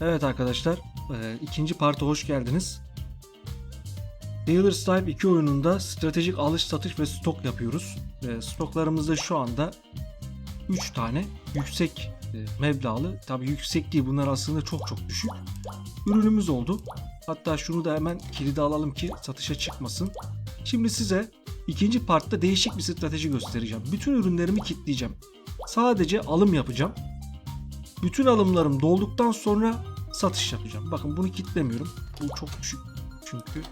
Evet arkadaşlar, e, ikinci parta hoş geldiniz. Dealer's Type 2 oyununda stratejik alış satış ve stok yapıyoruz. E, stoklarımızda şu anda 3 tane yüksek e, meblağlı, tabi yüksek değil bunlar aslında çok çok düşük ürünümüz oldu. Hatta şunu da hemen kilidi alalım ki satışa çıkmasın. Şimdi size ikinci partta değişik bir strateji göstereceğim. Bütün ürünlerimi kilitleyeceğim. Sadece alım yapacağım. Bütün alımlarım dolduktan sonra satış yapacağım. Bakın bunu kilitlemiyorum. Bu çok düşük çünkü.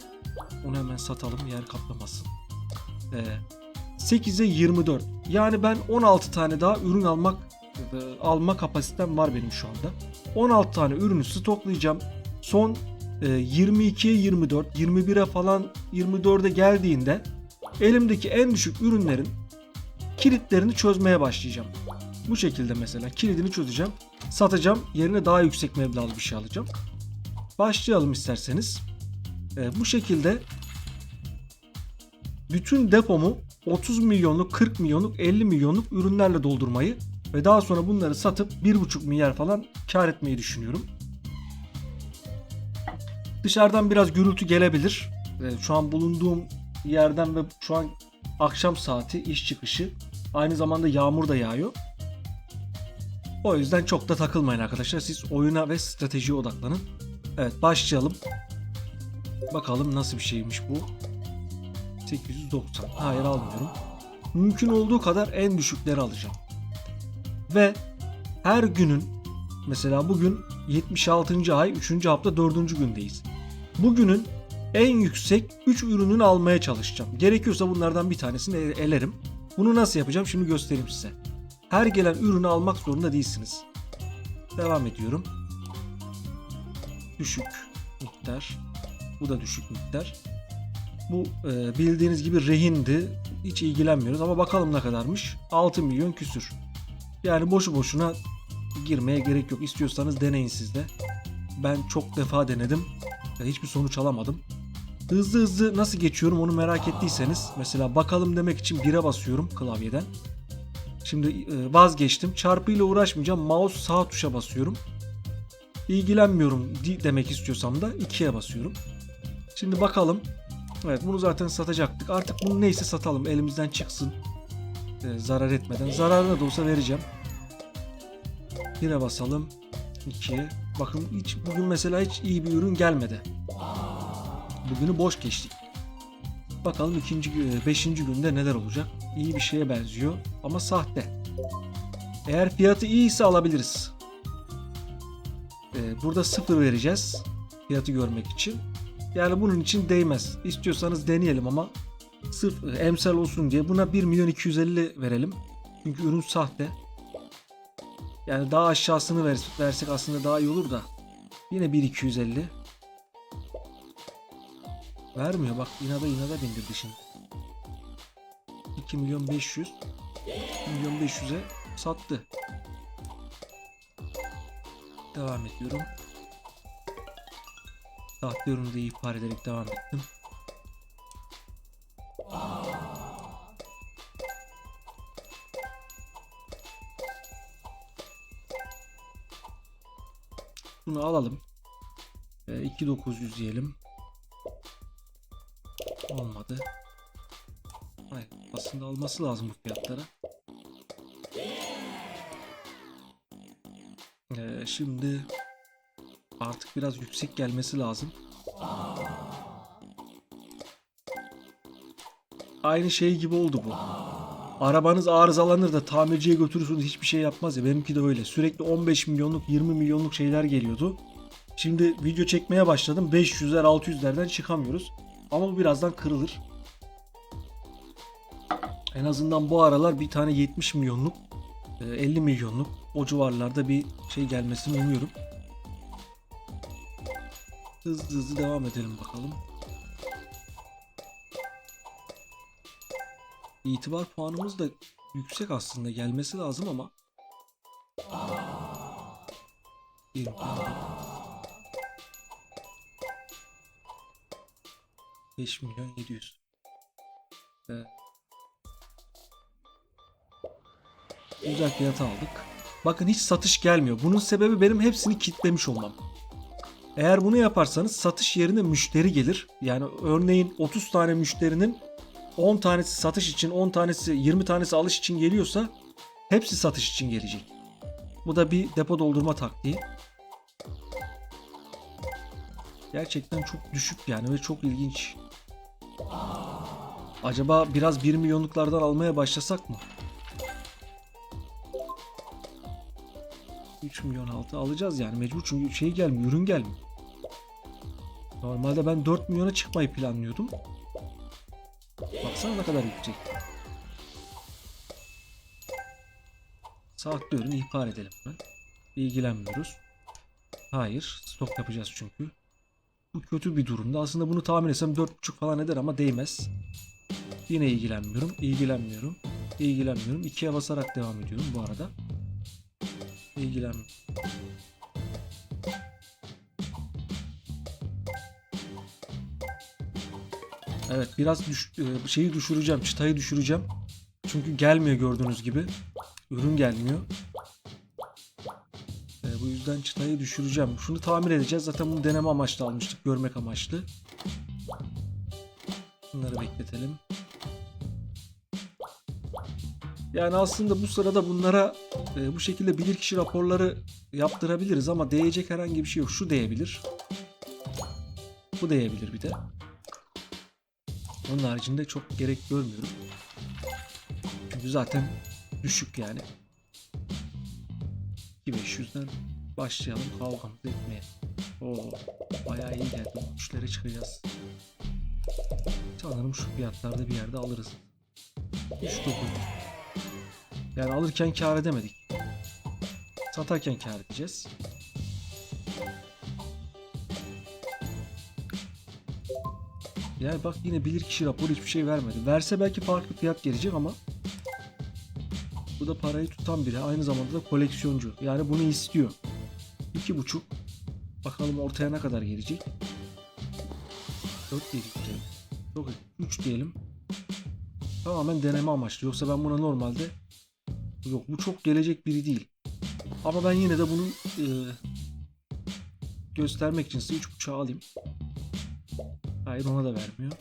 Onu hemen satalım yer kaplamasın. Ee, 8'e 24. Yani ben 16 tane daha ürün almak e, alma kapasitem var benim şu anda. 16 tane ürünü stoklayacağım. Son e, 22'ye 24, 21'e falan 24'e geldiğinde elimdeki en düşük ürünlerin kilitlerini çözmeye başlayacağım. Bu şekilde mesela kilidini çözeceğim. Satacağım. Yerine daha yüksek meblağlı bir şey alacağım. Başlayalım isterseniz. Ee, bu şekilde bütün depomu 30 milyonluk, 40 milyonluk, 50 milyonluk ürünlerle doldurmayı ve daha sonra bunları satıp 1,5 milyar falan kar etmeyi düşünüyorum. Dışarıdan biraz gürültü gelebilir. Ee, Şu an bulunduğum yerden ve şu an akşam saati iş çıkışı. Aynı zamanda yağmur da yağıyor. O yüzden çok da takılmayın arkadaşlar. Siz oyuna ve stratejiye odaklanın. Evet başlayalım. Bakalım nasıl bir şeymiş bu. 890. Hayır almıyorum. Mümkün olduğu kadar en düşükleri alacağım. Ve her günün mesela bugün 76. ay 3. hafta 4. gündeyiz. Bugünün en yüksek 3 ürününü almaya çalışacağım. Gerekiyorsa bunlardan bir tanesini ele- elerim. Bunu nasıl yapacağım şimdi göstereyim size. Her gelen ürünü almak zorunda değilsiniz. Devam ediyorum. Düşük miktar. Bu da düşük miktar. Bu e, bildiğiniz gibi rehindi. Hiç ilgilenmiyoruz ama bakalım ne kadarmış. 6 milyon küsür. Yani boşu boşuna girmeye gerek yok. İstiyorsanız deneyin siz de. Ben çok defa denedim. ve Hiçbir sonuç alamadım. Hızlı hızlı nasıl geçiyorum onu merak ettiyseniz mesela bakalım demek için 1'e basıyorum klavyeden. Şimdi e, vazgeçtim. Çarpıyla uğraşmayacağım. Mouse sağ tuşa basıyorum. İlgilenmiyorum demek istiyorsam da 2'ye basıyorum. Şimdi bakalım. Evet bunu zaten satacaktık. Artık bunu neyse satalım. Elimizden çıksın. E, zarar etmeden. Zararına da olsa vereceğim. 1'e basalım. 2'ye. Bakın hiç bugün mesela hiç iyi bir ürün gelmedi. Bugünü boş geçtik. Bakalım ikinci, gü- beşinci günde neler olacak. İyi bir şeye benziyor ama sahte. Eğer fiyatı iyiyse alabiliriz. Ee, burada sıfır vereceğiz. Fiyatı görmek için. Yani bunun için değmez. İstiyorsanız deneyelim ama sırf e, emsal olsun diye buna 1 milyon 250 verelim. Çünkü ürün sahte. Yani daha aşağısını vers- versek aslında daha iyi olur da. Yine 1 250. Vermiyor bak inada inada bindirdi şimdi. 2 milyon 500 2 milyon 500'e sattı. Devam ediyorum. Ürünü de ihbar ederek devam ettim. Bunu alalım. Ee, 2900 diyelim. Olmadı. Hayır, aslında olması lazım bu fiyatlara. Ee, şimdi artık biraz yüksek gelmesi lazım. Aynı şey gibi oldu bu. Arabanız arızalanır da tamirciye götürürsünüz hiçbir şey yapmaz ya. Benimki de öyle. Sürekli 15 milyonluk 20 milyonluk şeyler geliyordu. Şimdi video çekmeye başladım. 500'ler 600'lerden çıkamıyoruz. Ama bu birazdan kırılır. En azından bu aralar bir tane 70 milyonluk, e, 50 milyonluk o civarlarda bir şey gelmesini umuyorum. Hızlı hızlı devam edelim bakalım. İtibar puanımız da yüksek aslında gelmesi lazım ama. Bir- 5 milyon 700. Evet. Güzel fiyata aldık. Bakın hiç satış gelmiyor. Bunun sebebi benim hepsini kitlemiş olmam. Eğer bunu yaparsanız satış yerine müşteri gelir. Yani örneğin 30 tane müşterinin 10 tanesi satış için, 10 tanesi, 20 tanesi alış için geliyorsa hepsi satış için gelecek. Bu da bir depo doldurma taktiği. Gerçekten çok düşük yani ve çok ilginç. Acaba biraz 1 milyonluklardan almaya başlasak mı? 3 milyon altı alacağız yani mecbur çünkü şey gelmiyor, ürün gelmiyor. Normalde ben 4 milyona çıkmayı planlıyordum. Baksana ne kadar yüksek. Saatte ürün ihbar edelim ben. İlgilenmiyoruz. Hayır, stok yapacağız çünkü. Bu kötü bir durumda. Aslında bunu tahmin etsem 4.5 falan eder ama değmez. Yine ilgilenmiyorum, ilgilenmiyorum, ilgilenmiyorum. İkiye basarak devam ediyorum bu arada. İlgilenmiyorum. Evet biraz düş, e, şeyi düşüreceğim, çıtayı düşüreceğim. Çünkü gelmiyor gördüğünüz gibi. Ürün gelmiyor. E, bu yüzden çıtayı düşüreceğim. Şunu tamir edeceğiz. Zaten bunu deneme amaçlı almıştık. Görmek amaçlı. Bunları bekletelim. Yani aslında bu sırada bunlara e, bu şekilde bilirkişi raporları yaptırabiliriz ama değecek herhangi bir şey yok. Şu değebilir. Bu değebilir bir de. Onun haricinde çok gerek görmüyorum. Çünkü zaten düşük yani. 2500'den başlayalım kavgamızı etmeye. Oo, bayağı iyi geldi. Üçlere çıkacağız. Sanırım şu fiyatlarda bir yerde alırız. 3.9 Yani alırken kar edemedik. Satarken kar edeceğiz. Yani bak yine bilir kişi raporu hiçbir şey vermedi. Verse belki farklı fiyat gelecek ama bu da parayı tutan biri. Aynı zamanda da koleksiyoncu. Yani bunu istiyor. İki buçuk. Bakalım ortaya ne kadar gelecek. 4 diyelim. Çok 3 diyelim. Tamamen deneme amaçlı. Yoksa ben buna normalde yok bu çok gelecek biri değil. Ama ben yine de bunu e, göstermek için size 3.5'a alayım. Hayır ona da vermiyor.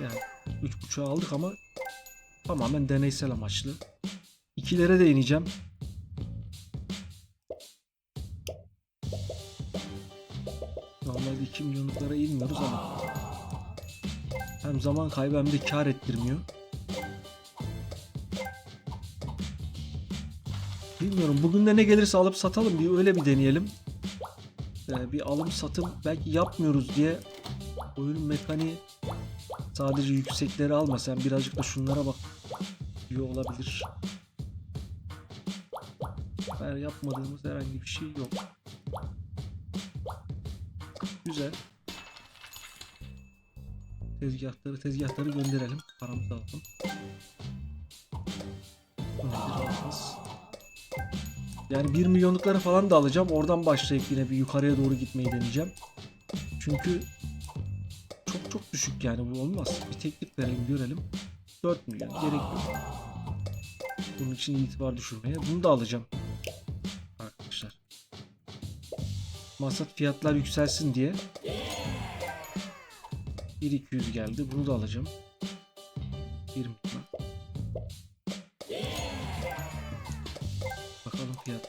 Yani 3.5'a aldık ama tamamen deneysel amaçlı. İkilere de ineceğim. Normalde 2 milyonluklara inmiyoruz ama hem zaman kaybı hem de kar ettirmiyor. Bilmiyorum. Bugün de ne gelirse alıp satalım. Bir öyle bir deneyelim. Ee, bir alım satım belki yapmıyoruz diye oyunun mekaniği sadece yüksekleri alma. Sen birazcık da şunlara bak. diyor olabilir. Ben yapmadığımız herhangi bir şey yok. Güzel. Tezgahları tezgahları gönderelim. Paramızı alalım. Yani 1 milyonlukları falan da alacağım. Oradan başlayıp yine bir yukarıya doğru gitmeyi deneyeceğim. Çünkü çok çok düşük yani bu olmaz. Bir teklif verelim görelim. 4 milyon gerek yok. Bunun için itibar düşürmeye. Bunu da alacağım. Arkadaşlar. Masat fiyatlar yükselsin diye 1200 geldi. Bunu da alacağım. 1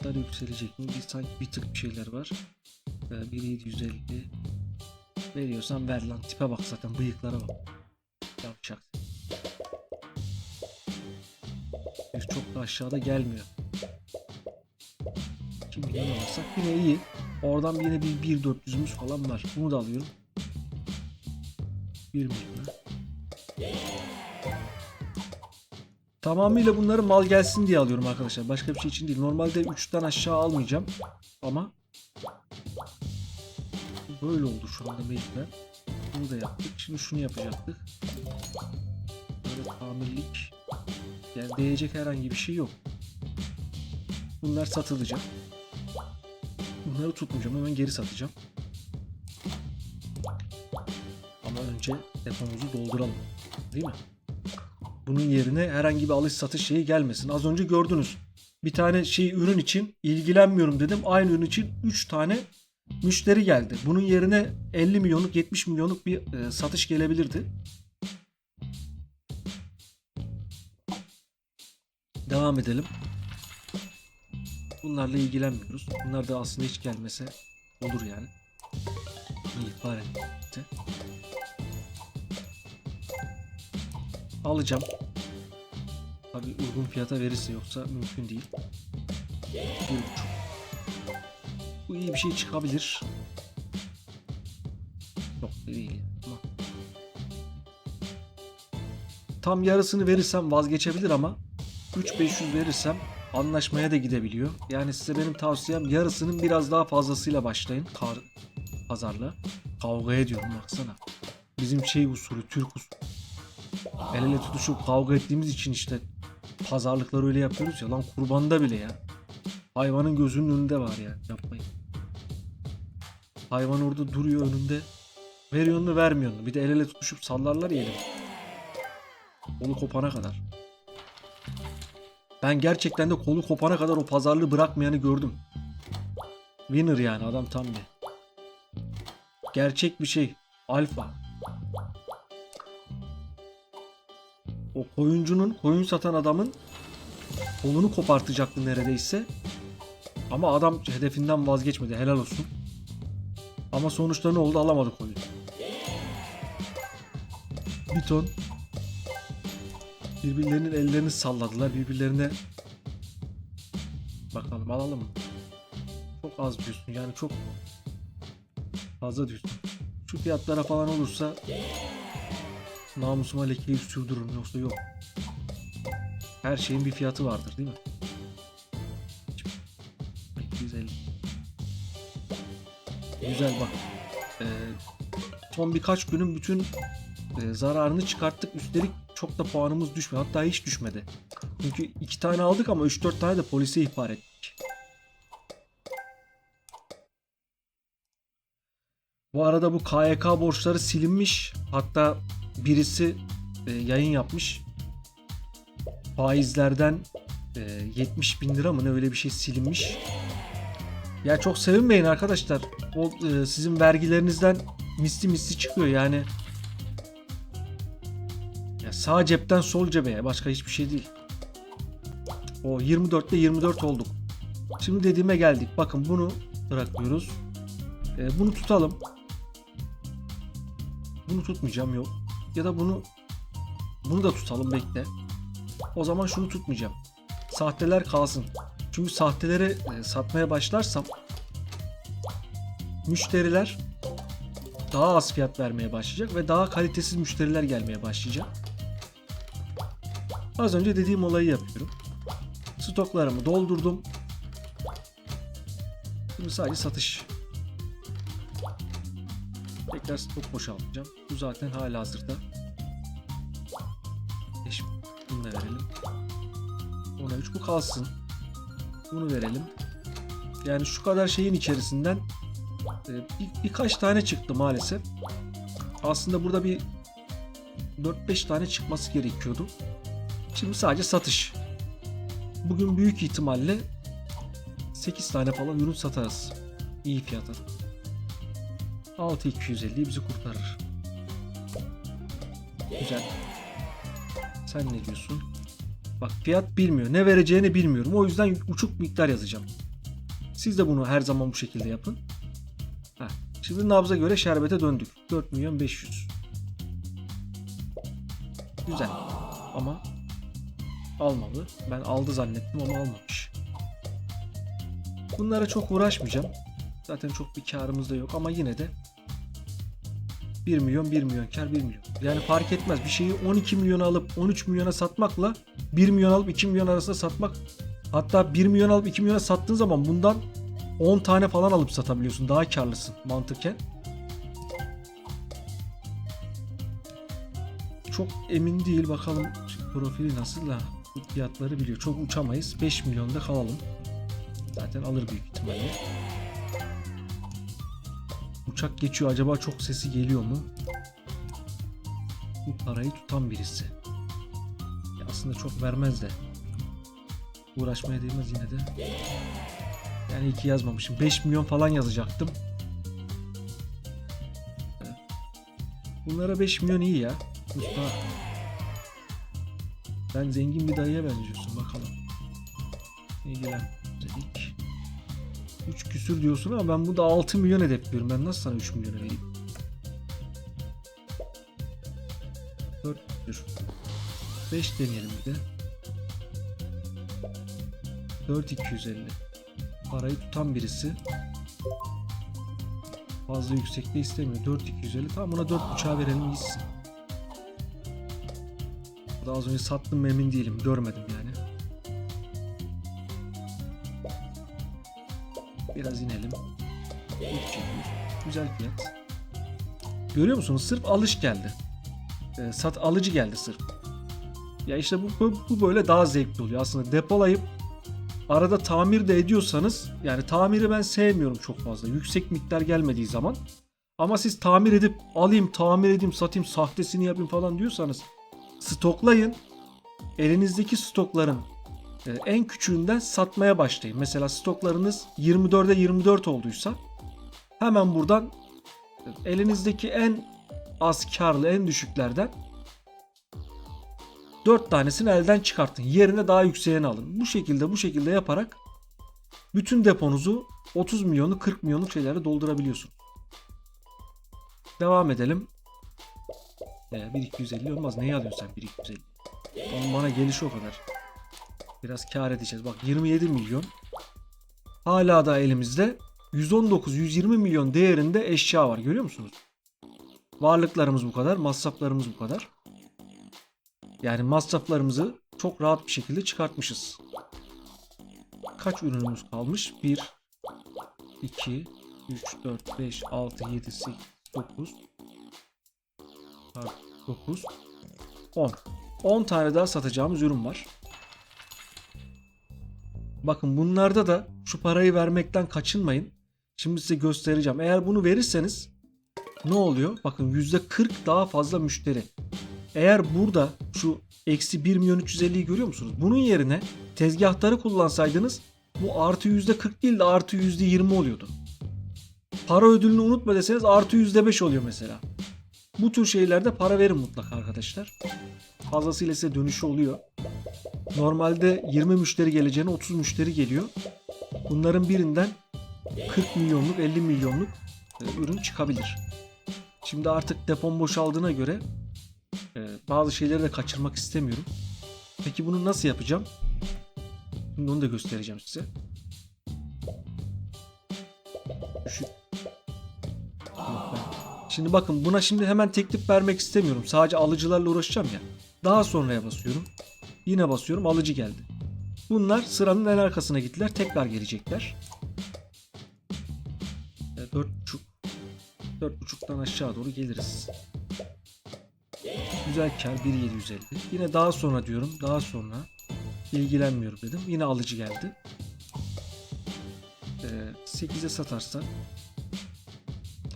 fiyatlar yükselecek mi? Bir sanki bir tık bir şeyler var. Ee, 1750 veriyorsan ver lan. Tipe bak zaten bıyıklara bak. Yavşak. Yüz çok da aşağıda gelmiyor. 2 milyon alırsak yine iyi. Oradan yine bir 1.400'ümüz falan var. Bunu da alıyorum. 1 milyon. Tamamıyla bunları mal gelsin diye alıyorum arkadaşlar. Başka bir şey için değil. Normalde 3'ten aşağı almayacağım. Ama böyle oldu şu anda mecburen. Bunu da yaptık. Şimdi şunu yapacaktık. Böyle tamirlik. Yani değecek herhangi bir şey yok. Bunlar satılacak. Bunları tutmayacağım. Hemen geri satacağım. Ama önce depomuzu dolduralım. Değil mi? Bunun yerine herhangi bir alış satış şeyi gelmesin. Az önce gördünüz. Bir tane şey ürün için ilgilenmiyorum dedim. Aynı ürün için 3 tane müşteri geldi. Bunun yerine 50 milyonluk 70 milyonluk bir e, satış gelebilirdi. Devam edelim. Bunlarla ilgilenmiyoruz. Bunlar da aslında hiç gelmese olur yani. İyi bari. Alacağım. Tabii uygun fiyata verirse yoksa mümkün değil. Bir buçuk. Bu iyi bir şey çıkabilir. Yok değil ama. Tam yarısını verirsem vazgeçebilir ama 3500 verirsem anlaşmaya da gidebiliyor. Yani size benim tavsiyem yarısının biraz daha fazlasıyla başlayın. Kar pazarla. Kavga ediyorum baksana. Bizim şey usulü, Türk usulü. El ele tutuşup kavga ettiğimiz için işte pazarlıkları öyle yapıyoruz ya. Lan kurbanda bile ya. Hayvanın gözünün önünde var ya. Yapmayın. Hayvan orada duruyor önünde. Veriyor mu vermiyor mu? Bir de el ele tutuşup sallarlar ya. Kolu kopana kadar. Ben gerçekten de kolu kopana kadar o pazarlığı bırakmayanı gördüm. Winner yani adam tam bir. Gerçek bir şey. Alfa. O koyuncunun, koyun satan adamın kolunu kopartacaktı neredeyse. Ama adam hedefinden vazgeçmedi. Helal olsun. Ama sonuçta ne oldu? Alamadı koyunu. Bir ton birbirlerinin ellerini salladılar. Birbirlerine bakalım alalım mı? Çok az diyorsun. Yani çok fazla diyorsun. Şu fiyatlara falan olursa namusuma lekeyi sürdürürüm yoksa yok. Her şeyin bir fiyatı vardır değil mi? 250. Güzel bak. Ee, son birkaç günün bütün e, zararını çıkarttık. Üstelik çok da puanımız düşmedi. Hatta hiç düşmedi. Çünkü iki tane aldık ama 3-4 tane de polise ihbar ettik. Bu arada bu KYK borçları silinmiş. Hatta birisi e, yayın yapmış. Faizlerden e, 70 bin lira mı ne öyle bir şey silinmiş. Ya çok sevinmeyin arkadaşlar. O e, sizin vergilerinizden misli misli çıkıyor yani. Ya sağ cepten sol cebe başka hiçbir şey değil. O 24'te 24 olduk. Şimdi dediğime geldik. Bakın bunu bırakıyoruz. E, bunu tutalım. Bunu tutmayacağım yok. Ya da bunu bunu da tutalım bekle. O zaman şunu tutmayacağım. Sahteler kalsın. Çünkü sahteleri e, satmaya başlarsam müşteriler daha az fiyat vermeye başlayacak ve daha kalitesiz müşteriler gelmeye başlayacak. Az önce dediğim olayı yapıyorum. Stoklarımı doldurdum. Şimdi sadece satış. Tekrar stok boşaltacağım. Bu zaten hala hazırda. Bunu da verelim. Ona 3 bu kalsın. Bunu verelim. Yani şu kadar şeyin içerisinden e, bir, birkaç tane çıktı maalesef. Aslında burada bir 4-5 tane çıkması gerekiyordu. Şimdi sadece satış. Bugün büyük ihtimalle 8 tane falan ürün satarız. İyi fiyata. 6250 bizi kurtarır. Güzel. Sen ne diyorsun? Bak fiyat bilmiyor. Ne vereceğini bilmiyorum. O yüzden uçuk miktar yazacağım. Siz de bunu her zaman bu şekilde yapın. Heh. Şimdi nabza göre şerbete döndük. 4 milyon 500. Güzel. Ama almadı. Ben aldı zannettim ama almamış. Bunlara çok uğraşmayacağım. Zaten çok bir karımız da yok ama yine de 1 milyon 1 milyon kar 1 milyon. Yani fark etmez. Bir şeyi 12 milyona alıp 13 milyona satmakla 1 milyon alıp 2 milyon arasında satmak hatta 1 milyon alıp 2 milyona sattığın zaman bundan 10 tane falan alıp satabiliyorsun. Daha karlısın mantıken. Çok emin değil bakalım profili nasıl da fiyatları biliyor. Çok uçamayız. 5 milyonda kalalım. Zaten alır büyük ihtimalle. Uçak geçiyor acaba çok sesi geliyor mu? Bu parayı tutan birisi. Ya aslında çok vermez de. Uğraşmaya değmez yine de. Yani iki yazmamışım. 5 milyon falan yazacaktım. Bunlara 5 milyon iyi ya. Usta. Sen zengin bir dayıya benziyorsun bakalım. İlgilen. Dedik. 3 küsür diyorsun ama ben burada 6 milyon hedefliyorum. Ben nasıl sana 3 milyon vereyim? 4 küsür. 5 deneyelim bir de. 4250. Parayı tutan birisi. Fazla yüksekte istemiyor. 4250. Tamam buna 4.5'a verelim gitsin. Daha az önce sattım emin değilim. Görmedim yani. Biraz inelim. 300. Güzel fiyat. Görüyor musunuz? Sırf alış geldi. Ee, sat alıcı geldi sırf. Ya işte bu, bu, bu böyle daha zevkli oluyor. Aslında depolayıp arada tamir de ediyorsanız yani tamiri ben sevmiyorum çok fazla. Yüksek miktar gelmediği zaman. Ama siz tamir edip alayım, tamir edeyim, satayım, sahtesini yapayım falan diyorsanız stoklayın. Elinizdeki stokların e, en küçüğünden satmaya başlayın. Mesela stoklarınız 24'e 24 olduysa hemen buradan e, elinizdeki en az karlı, en düşüklerden 4 tanesini elden çıkartın. Yerine daha yükseğini alın. Bu şekilde bu şekilde yaparak bütün deponuzu 30 milyonu 40 milyonluk şeylerle doldurabiliyorsun. Devam edelim. Ee, 1250 olmaz. Neyi alıyorsun sen 1250? Oğlum bana geliş o kadar. Biraz kar edeceğiz. Bak 27 milyon. Hala da elimizde 119-120 milyon değerinde eşya var. Görüyor musunuz? Varlıklarımız bu kadar. Masraflarımız bu kadar. Yani masraflarımızı çok rahat bir şekilde çıkartmışız. Kaç ürünümüz kalmış? 1, 2, 3, 4, 5, 6, 7, 8, 9, 9, 10. 10 tane daha satacağımız ürün var. Bakın bunlarda da şu parayı vermekten kaçınmayın. Şimdi size göstereceğim. Eğer bunu verirseniz ne oluyor? Bakın %40 daha fazla müşteri. Eğer burada şu eksi 1 milyon 350'yi görüyor musunuz? Bunun yerine tezgahları kullansaydınız bu artı %40 değil de artı %20 oluyordu. Para ödülünü unutma deseniz artı %5 oluyor mesela. Bu tür şeylerde para verin mutlaka arkadaşlar. Fazlasıyla size dönüşü oluyor. Normalde 20 müşteri geleceğine 30 müşteri geliyor. Bunların birinden 40 milyonluk 50 milyonluk e, ürün çıkabilir. Şimdi artık depom boşaldığına göre e, bazı şeyleri de kaçırmak istemiyorum. Peki bunu nasıl yapacağım? Şimdi onu da göstereceğim size. Şu... Şimdi bakın buna şimdi hemen teklif vermek istemiyorum. Sadece alıcılarla uğraşacağım ya. Daha sonraya basıyorum. Yine basıyorum alıcı geldi. Bunlar sıranın en arkasına gittiler. Tekrar gelecekler. E, Dört buçuk. Dört buçuktan aşağı doğru geliriz. Güzel kar 1750. Yine daha sonra diyorum. Daha sonra ilgilenmiyorum dedim. Yine alıcı geldi. Ee, 8'e satarsak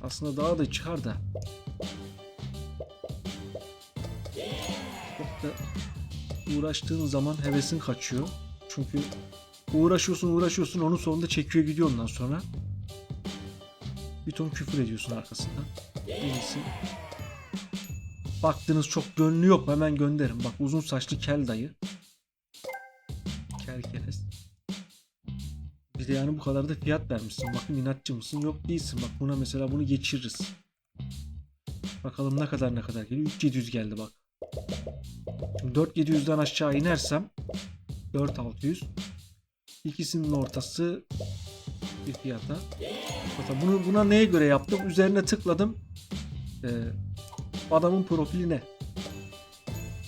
aslında daha da çıkar da uğraştığın zaman hevesin kaçıyor. Çünkü uğraşıyorsun uğraşıyorsun onun sonunda çekiyor gidiyor ondan sonra. Bir ton küfür ediyorsun arkasından. En iyisi Baktınız çok gönlü yok hemen gönderin. Bak uzun saçlı kel dayı. Kel keres. Bir de yani bu kadar da fiyat vermişsin. Bakın inatçı mısın? Yok değilsin. Bak buna mesela bunu geçiririz. Bakalım ne kadar ne kadar geliyor. 3700 geldi bak. Şimdi 4700'den aşağı inersem 4600 İkisinin ortası bir fiyata. Zaten bunu buna neye göre yaptım? Üzerine tıkladım. Ee, adamın profili ne?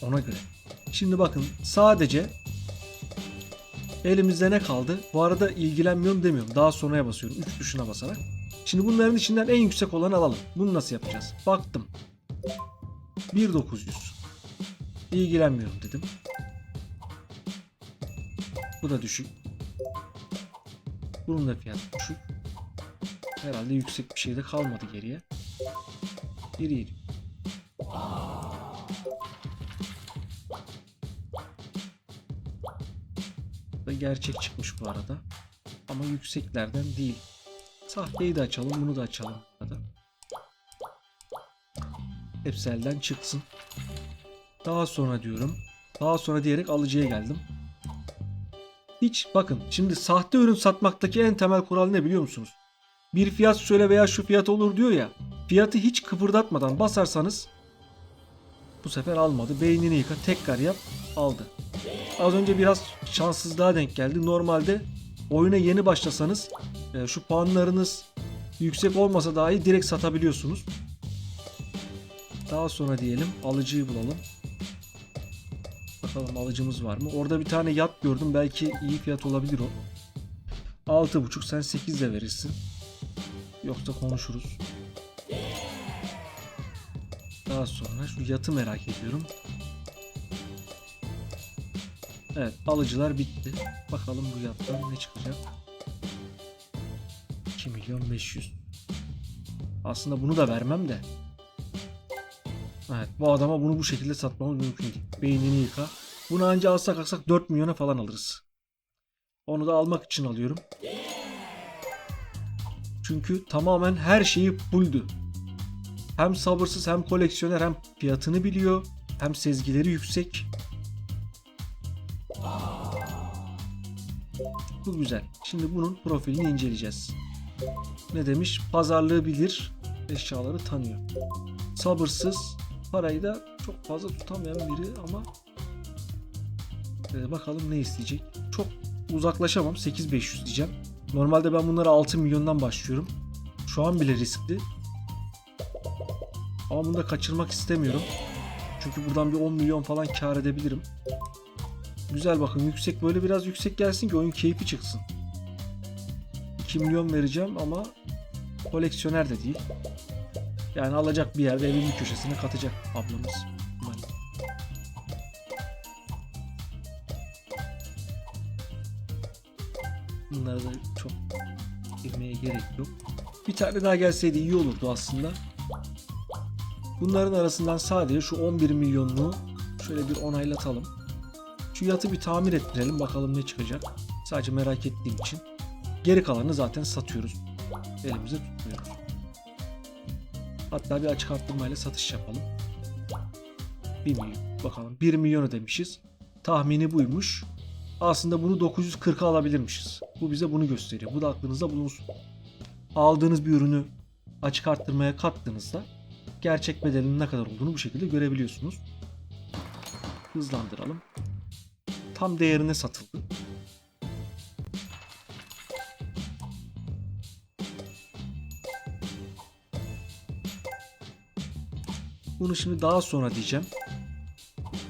Ona göre. Şimdi bakın sadece elimizde ne kaldı? Bu arada ilgilenmiyorum demiyorum. Daha sonraya basıyorum. 3 tuşuna basarak. Şimdi bunların içinden en yüksek olanı alalım. Bunu nasıl yapacağız? Baktım. 1900. İlgilenmiyorum dedim. Bu da düşük. Bunun da fiyatı düşük. Herhalde yüksek bir şey de kalmadı geriye. 1.700. da gerçek çıkmış bu arada. Ama yükseklerden değil. Sahteyi de açalım, bunu da açalım. Hepsi elden çıksın. Daha sonra diyorum. Daha sonra diyerek alıcıya geldim. Hiç bakın şimdi sahte ürün satmaktaki en temel kural ne biliyor musunuz? Bir fiyat söyle veya şu fiyat olur diyor ya. Fiyatı hiç kıpırdatmadan basarsanız bu sefer almadı. Beynini yıka tekrar yap aldı. Az önce biraz şanssızlığa denk geldi. Normalde oyuna yeni başlasanız e, şu puanlarınız yüksek olmasa dahi direkt satabiliyorsunuz. Daha sonra diyelim alıcıyı bulalım. Bakalım alıcımız var mı? Orada bir tane yat gördüm. Belki iyi fiyat olabilir o. 6.5 sen 8 de verirsin. Yoksa konuşuruz. Daha sonra şu yatı merak ediyorum. Evet alıcılar bitti. Bakalım bu yattan ne çıkacak. 2 milyon 500. Aslında bunu da vermem de. Evet bu adama bunu bu şekilde satmamız mümkün değil. Beynini yıka. Bunu anca alsak alsak 4 milyona falan alırız. Onu da almak için alıyorum. Çünkü tamamen her şeyi buldu. Hem sabırsız hem koleksiyoner hem fiyatını biliyor. Hem sezgileri yüksek. Bu güzel. Şimdi bunun profilini inceleyeceğiz. Ne demiş? Pazarlığı bilir, eşyaları tanıyor. Sabırsız, parayı da çok fazla tutamayan biri ama Ee, bakalım ne isteyecek. Çok uzaklaşamam. 8500 diyeceğim. Normalde ben bunlara 6 milyondan başlıyorum. Şu an bile riskli. Ama bunu da kaçırmak istemiyorum. Çünkü buradan bir 10 milyon falan kar edebilirim. Güzel bakın yüksek böyle biraz yüksek gelsin ki oyun keyfi çıksın. 2 milyon vereceğim ama koleksiyoner de değil. Yani alacak bir yerde evin bir köşesine katacak ablamız. Bunlara da çok girmeye gerek yok. Bir tane daha gelseydi iyi olurdu aslında. Bunların arasından sadece şu 11 milyonluğu şöyle bir onaylatalım. Şu yatı bir tamir ettirelim bakalım ne çıkacak. Sadece merak ettiğim için. Geri kalanı zaten satıyoruz. Elimize tutmuyoruz. Hatta bir açık arttırmayla satış yapalım. 1 milyon. Bakalım 1 milyon ödemişiz. Tahmini buymuş. Aslında bunu 940'a alabilirmişiz. Bu bize bunu gösteriyor. Bu da aklınızda bulunsun. Aldığınız bir ürünü açık arttırmaya kattığınızda gerçek bedelinin ne kadar olduğunu bu şekilde görebiliyorsunuz. Hızlandıralım. Tam değerine satıldı. Bunu şimdi daha sonra diyeceğim.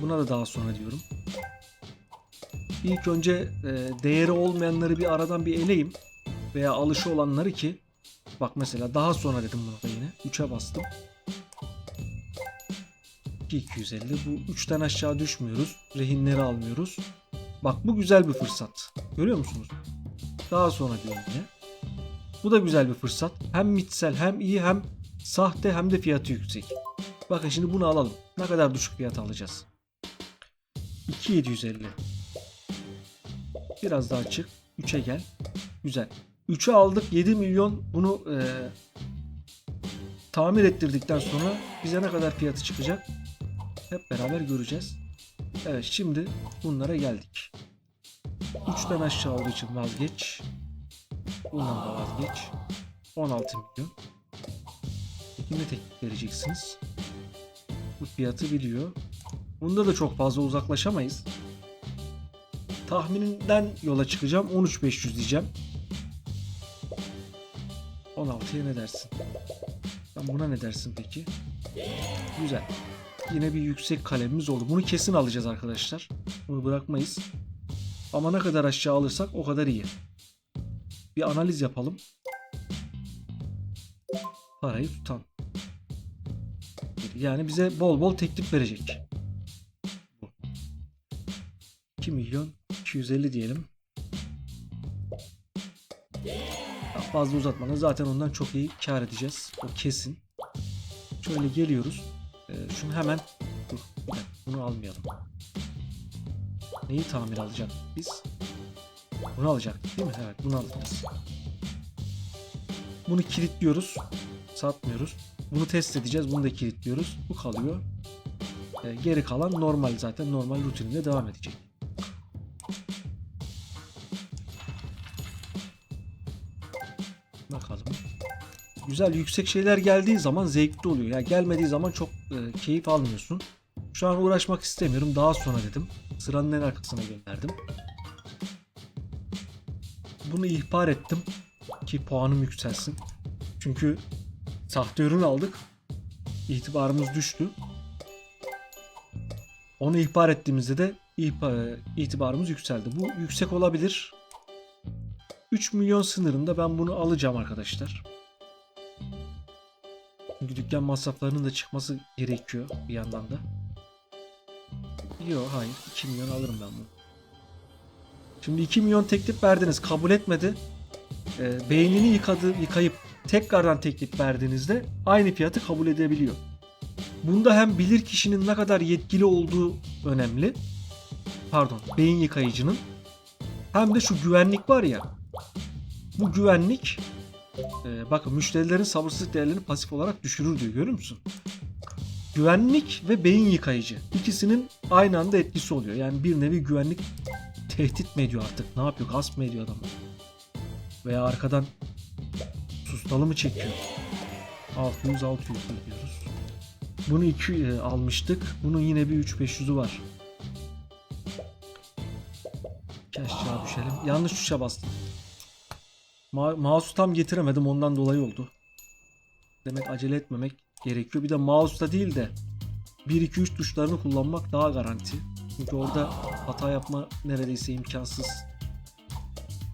Buna da daha sonra diyorum. İlk önce e, değeri olmayanları bir aradan bir eleyim. Veya alışı olanları ki bak mesela daha sonra dedim buna da yine. 3'e bastım. 250 bu 3'ten aşağı düşmüyoruz. Rehinleri almıyoruz. Bak bu güzel bir fırsat. Görüyor musunuz? Daha sonra diyorum yine. Bu da güzel bir fırsat. Hem mitsel hem iyi hem sahte hem de fiyatı yüksek. Bakın şimdi bunu alalım. Ne kadar düşük fiyat alacağız? 2750. Biraz daha çık. 3'e gel. Güzel. 3'e aldık. 7 milyon bunu e, tamir ettirdikten sonra bize ne kadar fiyatı çıkacak? Hep beraber göreceğiz. Evet şimdi bunlara geldik. 3'ten aşağı olduğu için vazgeç. Bundan da vazgeç. 16 milyon. Peki ne teklif vereceksiniz? Bu fiyatı biliyor. Bunda da çok fazla uzaklaşamayız. Tahmininden yola çıkacağım. 13500 diyeceğim. 16'ya ne dersin? Ben buna ne dersin peki? Güzel. Yine bir yüksek kalemimiz oldu. Bunu kesin alacağız arkadaşlar. Bunu bırakmayız. Ama ne kadar aşağı alırsak o kadar iyi. Bir analiz yapalım. Parayı tutan. Yani bize bol bol teklif verecek. 2 milyon 250 diyelim. Daha fazla uzatmadan zaten ondan çok iyi kar edeceğiz. O kesin. Şöyle geliyoruz. Ee, şunu hemen dur bunu almayalım. Neyi tamir alacak biz? Bunu alacaktık değil mi? Evet bunu alacağız. Bunu kilitliyoruz. Satmıyoruz. Bunu test edeceğiz. Bunu da kilitliyoruz. Bu kalıyor. Ee, geri kalan normal zaten normal rutininde devam edecek. Bakalım. Güzel yüksek şeyler geldiği zaman zevkli oluyor. Ya gelmediği zaman çok e, keyif almıyorsun. Şu an uğraşmak istemiyorum. Daha sonra dedim. Sıranın en arkasına gönderdim. Bunu ihbar ettim ki puanım yükselsin. Çünkü sahte ürün aldık. İtibarımız düştü. Onu ihbar ettiğimizde de itibarımız yükseldi. Bu yüksek olabilir. 3 milyon sınırında ben bunu alacağım arkadaşlar. Çünkü dükkan masraflarının da çıkması gerekiyor bir yandan da. Yok hayır 2 milyon alırım ben bunu. Şimdi 2 milyon teklif verdiniz kabul etmedi. Ee, beynini yıkadı, yıkayıp tekrardan teklif verdiğinizde aynı fiyatı kabul edebiliyor. Bunda hem bilir kişinin ne kadar yetkili olduğu önemli. Pardon, beyin yıkayıcının. Hem de şu güvenlik var ya. Bu güvenlik e, bakın müşterilerin sabırsızlık değerlerini pasif olarak düşürür diyor. Görüyor musun? Güvenlik ve beyin yıkayıcı. ikisinin aynı anda etkisi oluyor. Yani bir nevi güvenlik tehdit mi ediyor artık? Ne yapıyor? Gasp mı ediyor adamı? Veya arkadan sustalı mı çekiyor? 600 600 diyoruz. Bunu 2 e, almıştık. Bunun yine bir 3-500'ü var. Aşağı düşelim. Yanlış tuşa bastım. Ma mouse'u tam getiremedim ondan dolayı oldu. Demek acele etmemek gerekiyor. Bir de mouse'da değil de 1-2-3 tuşlarını kullanmak daha garanti. Çünkü orada hata yapma neredeyse imkansız.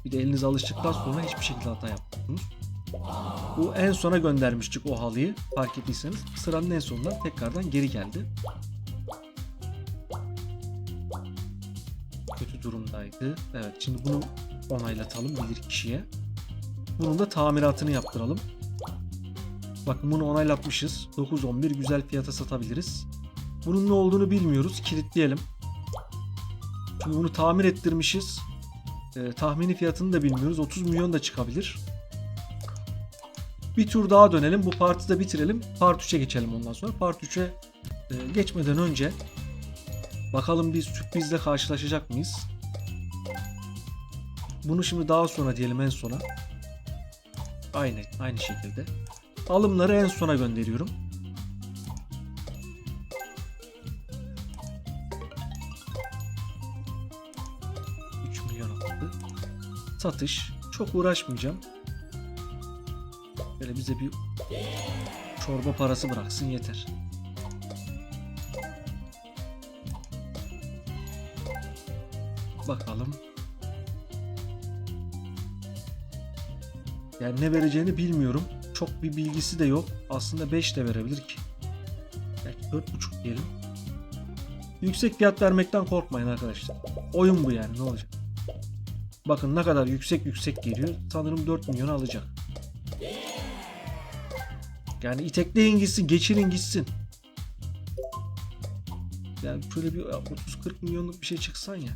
Bir de eliniz alıştıktan sonra hiçbir şekilde hata yapmıyorsunuz. Bu en sona göndermiştik o halıyı fark ettiyseniz. Sıranın en sonundan tekrardan geri geldi. Kötü durumdaydı. Evet şimdi bunu onaylatalım bilir kişiye. Bunun da tamiratını yaptıralım. Bakın bunu onaylatmışız. 9-11 güzel fiyata satabiliriz. Bunun ne olduğunu bilmiyoruz. Kilitleyelim. Çünkü bunu tamir ettirmişiz. Ee, tahmini fiyatını da bilmiyoruz. 30 milyon da çıkabilir. Bir tur daha dönelim. Bu partı da bitirelim. Part 3'e geçelim ondan sonra. Part 3'e e, geçmeden önce bakalım bir sürprizle karşılaşacak mıyız? Bunu şimdi daha sonra diyelim en sona. Aynı aynı şekilde. Alımları en sona gönderiyorum. Satış. Çok uğraşmayacağım. Böyle bize bir çorba parası bıraksın yeter. Bakalım. Yani ne vereceğini bilmiyorum. Çok bir bilgisi de yok. Aslında 5 de verebilir ki. Belki 4.5 diyelim. Yüksek fiyat vermekten korkmayın arkadaşlar. Oyun bu yani ne olacak. Bakın ne kadar yüksek yüksek geliyor. Sanırım 4 milyonu alacak. Yani itekleyin gitsin, geçirin gitsin. Yani şöyle bir 30-40 milyonluk bir şey çıksan ya.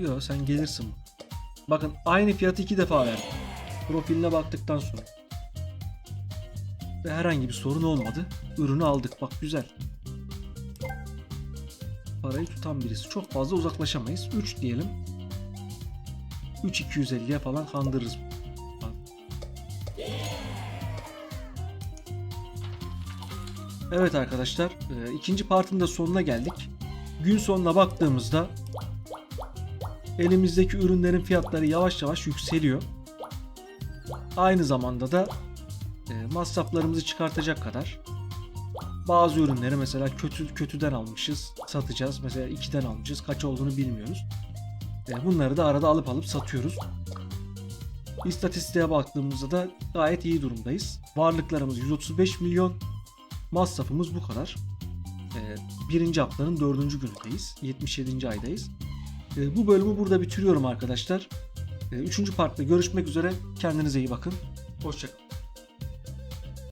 Yok sen gelirsin. Bakın aynı fiyatı iki defa verdim. Profiline baktıktan sonra. Ve herhangi bir sorun olmadı. Ürünü aldık. Bak güzel. Parayı tutan birisi. Çok fazla uzaklaşamayız. 3 diyelim. 3250'ye falan kandırırız. Evet arkadaşlar, e, ikinci partın da sonuna geldik. Gün sonuna baktığımızda elimizdeki ürünlerin fiyatları yavaş yavaş yükseliyor. Aynı zamanda da e, masraflarımızı çıkartacak kadar bazı ürünleri mesela kötü kötüden almışız, satacağız. Mesela 2'den almışız, kaç olduğunu bilmiyoruz. E, bunları da arada alıp alıp satıyoruz. İstatistiğe baktığımızda da gayet iyi durumdayız. Varlıklarımız 135 milyon, masrafımız bu kadar. E, birinci haftanın dördüncü günündeyiz. 77. aydayız. E, bu bölümü burada bitiriyorum arkadaşlar. Üçüncü partta görüşmek üzere. Kendinize iyi bakın. Hoşçakalın.